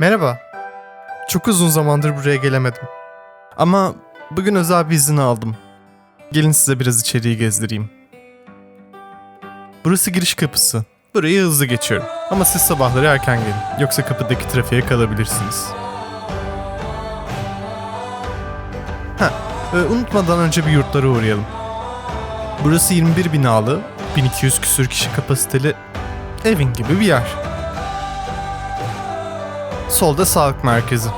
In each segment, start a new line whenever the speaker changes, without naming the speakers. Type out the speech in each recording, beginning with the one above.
Merhaba. Çok uzun zamandır buraya gelemedim. Ama bugün özel bir izin aldım. Gelin size biraz içeriği gezdireyim. Burası giriş kapısı. Burayı hızlı geçiyorum. Ama siz sabahları erken gelin. Yoksa kapıdaki trafiğe kalabilirsiniz. Ha, e, unutmadan önce bir yurtlara uğrayalım. Burası 21 binalı, 1200 küsür kişi kapasiteli evin gibi bir yer. Solda sağlık merkezi.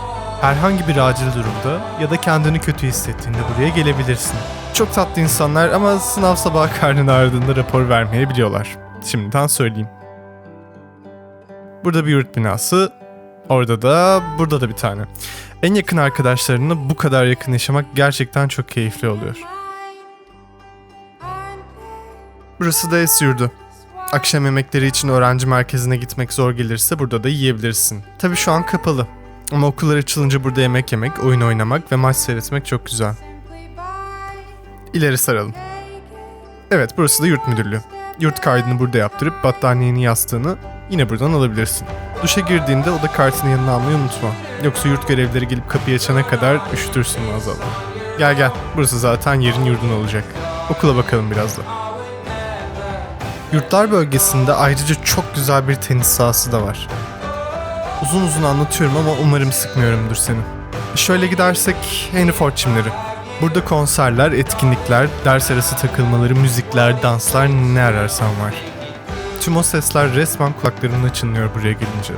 Herhangi bir acil durumda ya da kendini kötü hissettiğinde buraya gelebilirsin. Çok tatlı insanlar ama sınav sabahı karnın ağrıdığında rapor vermeyebiliyorlar. Şimdiden söyleyeyim. Burada bir yurt binası. Orada da, burada da bir tane. En yakın arkadaşlarınla bu kadar yakın yaşamak gerçekten çok keyifli oluyor. Burası da es yurdu. Akşam yemekleri için öğrenci merkezine gitmek zor gelirse burada da yiyebilirsin. Tabii şu an kapalı. Ama okullar açılınca burada yemek yemek, oyun oynamak ve maç seyretmek çok güzel. İleri saralım. Evet burası da yurt müdürlüğü. Yurt kaydını burada yaptırıp battaniyeni yastığını yine buradan alabilirsin. Duşa girdiğinde oda kartını yanına almayı unutma. Yoksa yurt görevlileri gelip kapıyı açana kadar üşütürsün maazallah. Gel gel burası zaten yerin yurdun olacak. Okula bakalım biraz da. Yurtlar bölgesinde ayrıca çok güzel bir tenis sahası da var. Uzun uzun anlatıyorum ama umarım sıkmıyorumdur seni. Şöyle gidersek Henry Ford çimleri. Burada konserler, etkinlikler, ders arası takılmaları, müzikler, danslar ne ararsan var. Tüm o sesler resmen kulaklarımda çınlıyor buraya gelince.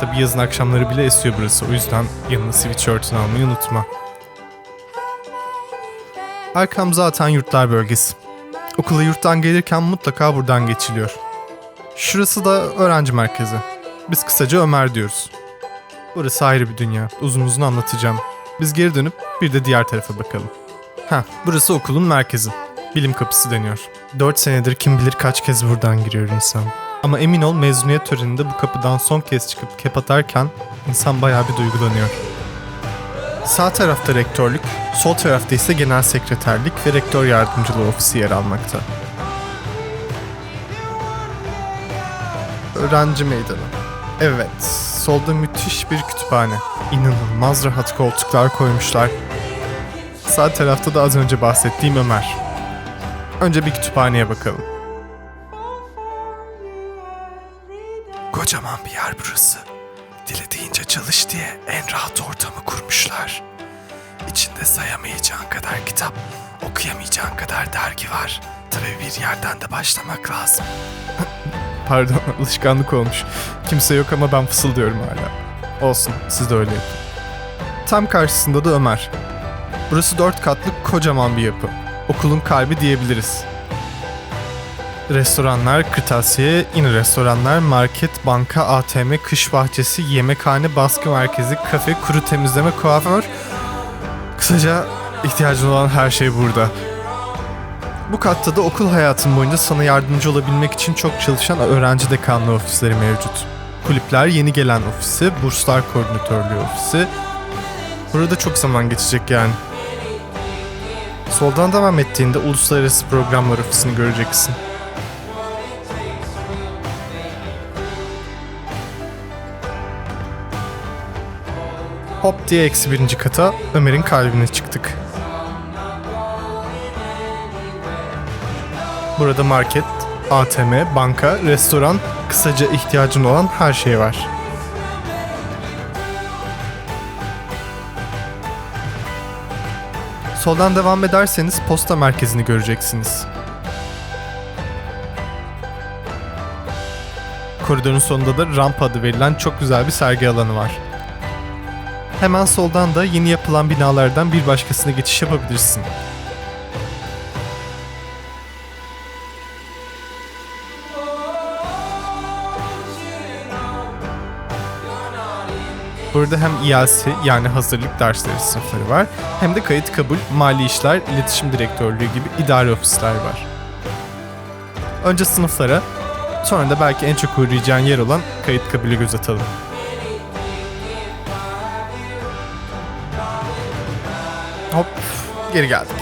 Tabi yazın akşamları bile esiyor burası o yüzden yanına sweatshirt'ını almayı unutma. Arkam zaten yurtlar bölgesi. Okula yurttan gelirken mutlaka buradan geçiliyor. Şurası da öğrenci merkezi. Biz kısaca Ömer diyoruz. Burası ayrı bir dünya. Uzun uzun anlatacağım. Biz geri dönüp bir de diğer tarafa bakalım. Ha, burası okulun merkezi. Bilim kapısı deniyor. 4 senedir kim bilir kaç kez buradan giriyor insan. Ama emin ol mezuniyet töreninde bu kapıdan son kez çıkıp kep atarken insan bayağı bir duygulanıyor. Sağ tarafta rektörlük, sol tarafta ise genel sekreterlik ve rektör yardımcılığı ofisi yer almakta. Öğrenci meydanı. Evet, solda müthiş bir kütüphane. İnanılmaz rahat koltuklar koymuşlar. Sağ tarafta da az önce bahsettiğim Ömer. Önce bir kütüphaneye bakalım. Kocaman bir yer burası. Dilediğince çalış diye en rahat ortamı kurmuşlar. İçinde sayamayacağın kadar kitap, okuyamayacağın kadar dergi var. Tabii bir yerden de başlamak lazım. Pardon, alışkanlık olmuş. Kimse yok ama ben fısıldıyorum hala. Olsun, siz de öyle yapın. Tam karşısında da Ömer. Burası dört katlı kocaman bir yapı. Okulun kalbi diyebiliriz. Restoranlar, kırtasiye, yine restoranlar, market, banka, ATM, kış bahçesi, yemekhane, baskı merkezi, kafe, kuru temizleme, kuaför. Kısaca ihtiyacın olan her şey burada. Bu katta da okul hayatın boyunca sana yardımcı olabilmek için çok çalışan öğrenci dekanlığı ofisleri mevcut. Kulüpler yeni gelen ofisi, burslar koordinatörlüğü ofisi. Burada çok zaman geçecek yani. Soldan devam ettiğinde uluslararası programlar ofisini göreceksin. Hop diye eksi birinci kata Ömer'in kalbine çıktık. Burada market, ATM, banka, restoran, kısaca ihtiyacın olan her şey var. Soldan devam ederseniz posta merkezini göreceksiniz. Koridorun sonunda da rampa adı verilen çok güzel bir sergi alanı var. Hemen soldan da yeni yapılan binalardan bir başkasına geçiş yapabilirsin. Burada hem ELC yani hazırlık dersleri sınıfları var hem de kayıt kabul, mali işler, iletişim direktörlüğü gibi idari ofisler var. Önce sınıflara, sonra da belki en çok uğrayacağın yer olan kayıt kabulü göz atalım. Hop, geri geldik.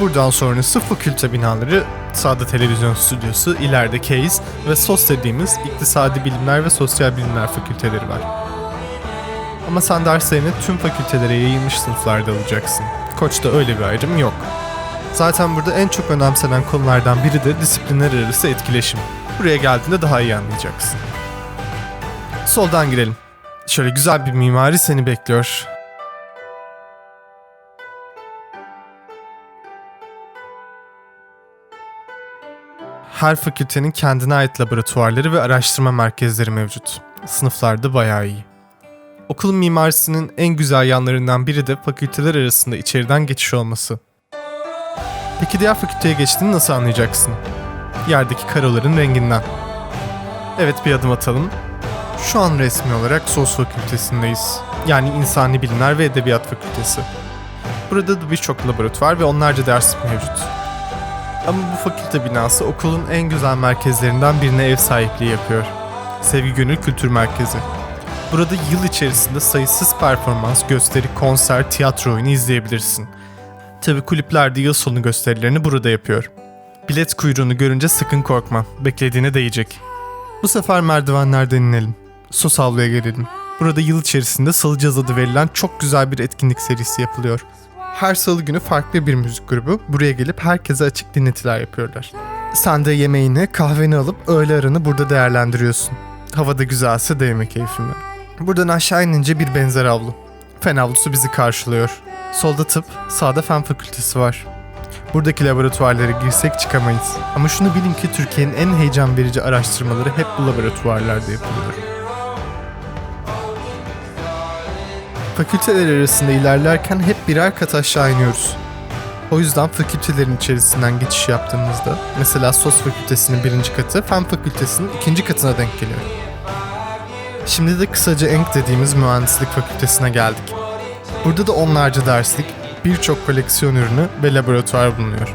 Buradan sonrası fakülte binaları, sağda televizyon stüdyosu, ileride CASE ve SOS dediğimiz iktisadi bilimler ve sosyal bilimler fakülteleri var. Ama sen derslerini tüm fakültelere yayılmış sınıflarda alacaksın. Koç'ta öyle bir ayrım yok. Zaten burada en çok önemsenen konulardan biri de disiplinler arası etkileşim. Buraya geldiğinde daha iyi anlayacaksın. Soldan girelim. Şöyle güzel bir mimari seni bekliyor. Her fakültenin kendine ait laboratuvarları ve araştırma merkezleri mevcut. Sınıflar da bayağı iyi. Okulun mimarisinin en güzel yanlarından biri de fakülteler arasında içeriden geçiş olması. Peki diğer fakülteye geçtiğini nasıl anlayacaksın? Yerdeki karoların renginden. Evet bir adım atalım. Şu an resmi olarak SOS fakültesindeyiz. Yani İnsani Bilimler ve Edebiyat Fakültesi. Burada da birçok laboratuvar ve onlarca ders mevcut. Ama bu fakülte binası okulun en güzel merkezlerinden birine ev sahipliği yapıyor. Sevgi Gönül Kültür Merkezi. Burada yıl içerisinde sayısız performans, gösteri, konser, tiyatro oyunu izleyebilirsin. Tabi kulüpler de yıl sonu gösterilerini burada yapıyor. Bilet kuyruğunu görünce sakın korkma, beklediğine değecek. Bu sefer merdivenlerden inelim. Sos avluya gelelim. Burada yıl içerisinde Salıcaz adı verilen çok güzel bir etkinlik serisi yapılıyor. Her salı günü farklı bir müzik grubu buraya gelip herkese açık dinletiler yapıyorlar. Sen de yemeğini, kahveni alıp öğle aranı burada değerlendiriyorsun. Havada güzelse değme keyfine. Buradan aşağı inince bir benzer avlu. Fen avlusu bizi karşılıyor. Solda tıp, sağda fen fakültesi var. Buradaki laboratuvarlara girsek çıkamayız. Ama şunu bilin ki Türkiye'nin en heyecan verici araştırmaları hep bu laboratuvarlarda yapılıyor. Fakülteler arasında ilerlerken hep birer kat aşağı iniyoruz. O yüzden fakültelerin içerisinden geçiş yaptığımızda mesela SOS fakültesinin birinci katı Fen fakültesinin ikinci katına denk geliyor. Şimdi de kısaca ENK dediğimiz mühendislik fakültesine geldik. Burada da onlarca derslik, birçok koleksiyon ürünü ve laboratuvar bulunuyor.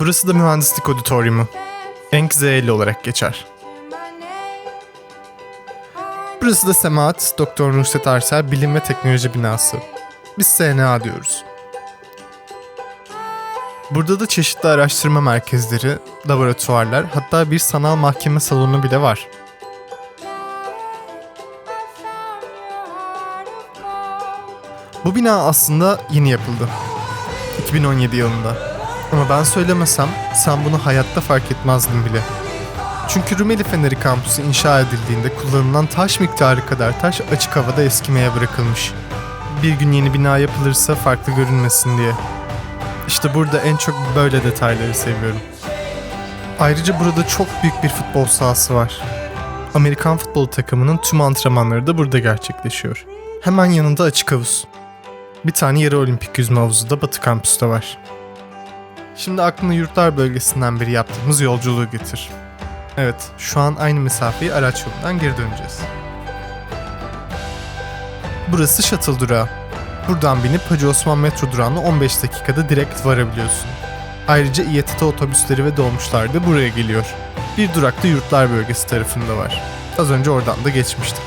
Burası da mühendislik auditoriumu. ENK-ZL olarak geçer. Burası da Semaat, Doktor Nusret Arsel Bilim ve Teknoloji Binası. Biz SNA diyoruz. Burada da çeşitli araştırma merkezleri, laboratuvarlar, hatta bir sanal mahkeme salonu bile var. Bu bina aslında yeni yapıldı. 2017 yılında. Ama ben söylemesem sen bunu hayatta fark etmezdin bile. Çünkü Rumeli Feneri kampüsü inşa edildiğinde kullanılan taş miktarı kadar taş açık havada eskimeye bırakılmış. Bir gün yeni bina yapılırsa farklı görünmesin diye. İşte burada en çok böyle detayları seviyorum. Ayrıca burada çok büyük bir futbol sahası var. Amerikan futbol takımının tüm antrenmanları da burada gerçekleşiyor. Hemen yanında açık havuz. Bir tane yarı olimpik yüzme havuzu da Batı kampüste var. Şimdi aklına yurtlar bölgesinden beri yaptığımız yolculuğu getir. Evet, şu an aynı mesafeyi araç yolundan geri döneceğiz. Burası shuttle durağı. Buradan binip Hacı Osman metro durağına 15 dakikada direkt varabiliyorsun. Ayrıca İETT otobüsleri ve dolmuşlar da buraya geliyor. Bir durak da yurtlar bölgesi tarafında var. Az önce oradan da geçmiştik.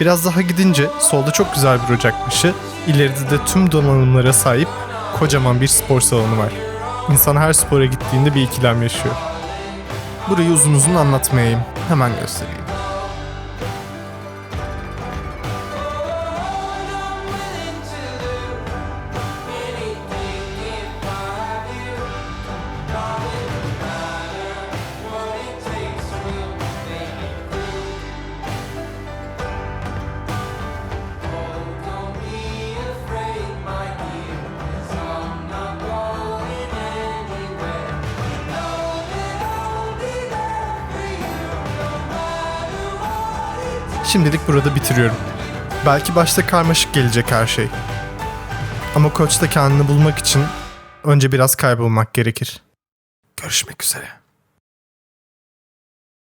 Biraz daha gidince solda çok güzel bir ocakbaşı, ileride de tüm donanımlara sahip kocaman bir spor salonu var. İnsan her spora gittiğinde bir ikilem yaşıyor. Burayı uzun uzun anlatmayayım. Hemen göstereyim. Şimdilik burada bitiriyorum. Belki başta karmaşık gelecek her şey. Ama koçta kendini bulmak için önce biraz kaybolmak gerekir. Görüşmek üzere.